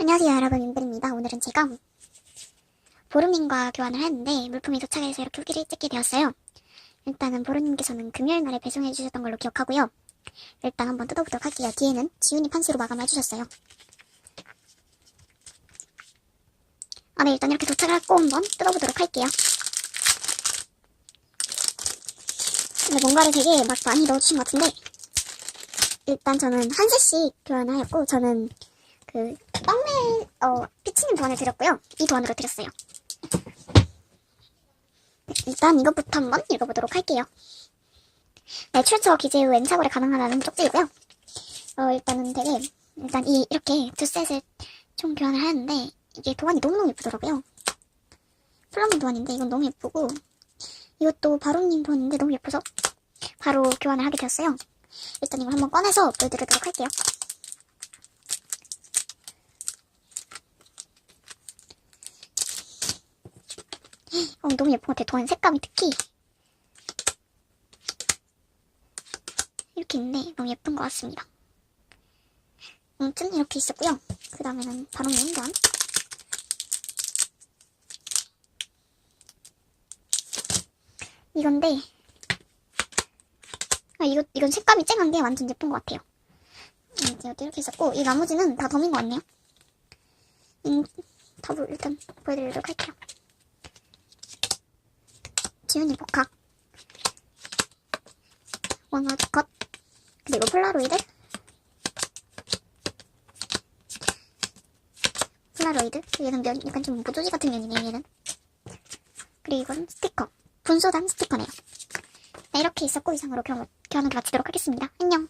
안녕하세요 여러분 윤별입니다. 오늘은 제가 보름님과 교환을 했는데 물품이 도착해서 이렇게 후기를 찍게 되었어요. 일단은 보름님께서는 금요일 날에 배송해 주셨던 걸로 기억하고요. 일단 한번 뜯어보도록 할게요. 뒤에는 지훈이 판수로 마감해 주셨어요. 아, 네, 일단 이렇게 도착을 했고 한번 뜯어보도록 할게요. 근데 뭔가를 되게 막 많이 넣어주신 것 같은데 일단 저는 한 세씩 교환을 하였고 저는 그 떡메 어 피치님 도안을 드렸고요. 이 도안으로 드렸어요. 네, 일단 이것부터 한번 읽어보도록 할게요. 네, 출처 기재 후 N착오를 가능하다는 쪽지이고요. 어 일단은 되게 일단 이 이렇게 두 셋을 총 교환을 하는데 이게 도안이 너무너무 예쁘더라고요. 플러밍 도안인데 이건 너무 예쁘고 이것도 바로님 도안인데 너무 예뻐서 바로 교환을 하게 되었어요. 일단 이걸 한번 꺼내서 보여드리도록 할게요. 어, 너무 예쁜 것 같아요. 도안 색감이 특히 이렇게 있는데 너무 예쁜 것 같습니다. 아무튼 이렇게 있었고요. 그 다음에는 바로 냉면 이건데 아 이거 이건 색감이 쨍한 게 완전 예쁜 것 같아요. 음, 이것도 이렇게 있었고 이 나머지는 다 덤인 것 같네요. 음, 답을 일단 보여드리도록 할게요. 지훈이 복학. 원어드 컷 그리고 폴라로이드? 폴라로이드? 얘는 면 약간 좀 무조지 같은 면이네요 얘는. 그리고 이건 스티커. 분소단 스티커네요. 네, 이렇게 있었고 이상으로 교환, 교환을 마치도록 하겠습니다. 안녕